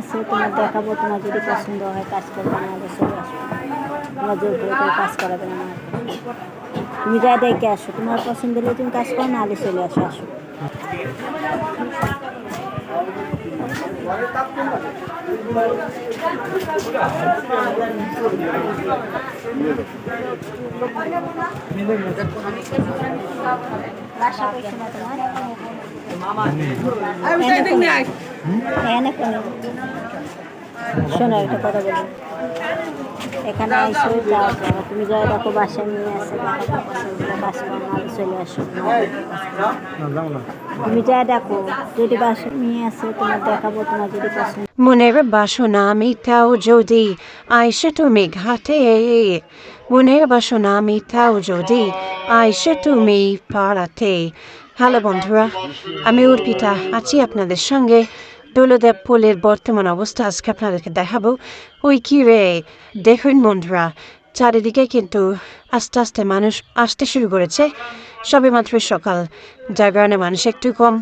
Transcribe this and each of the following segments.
আছে, তোমার দেখাবো, তোমার যদি পছন্দ হয়, কাজ করবে হলে চলে আসো তোমার জোর করে কাজ করাবে না তুমি যা দেখে আসো, তোমার পছন্দ হলে তুমি কাজ করো না হলে চলে আসো আসো। বাসা শোনো একটা কথা বলি যদি মনের বাসনা মিটাও যদি আইসে তুমি ঘাটে। মনের বাসনা মিটাও যদি আইসে তুমি পাড়াতে। হ্যালো বন্ধুরা, আমি অর্পিতা, আছি আপনাদের সঙ্গে। দৌলদেব পোলের বর্তমান অবস্থা আজকে আপনাদেরকে দেখাবো। ওই কি রে? দেখুন বন্ধুরা, চারিদিকে কিন্তু আস্তে আস্তে মানুষ আসতে শুরু করেছে। সবে মাত্র সকাল, যার কারণে মানুষ একটু কম।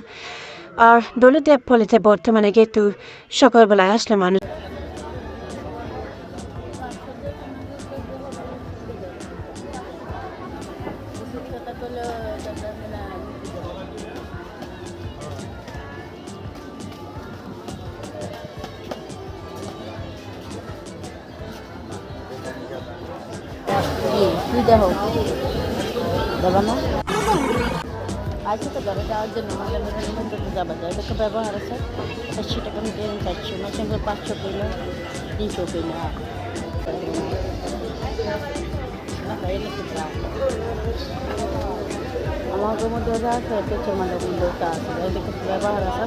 আর দৌলদেব পলিতে বর্তমানে কিন্তু সকালবেলায় আসলে মানুষ তুই দেখো দেবা না? আছে তো ঘরে যাওয়ার জন্য নিমন্ত্রণ যাবা যায় এটাকে ব্যবহার আছে। চারশো টাকা আমি দেবেন চারশো মাঝে পাঁচশো কিলো, তিনশো কিলো আমার মধ্যে যা আছে পেটের মধ্যে মধ্যে ওটা আছে এদিকে ব্যবহার আছে।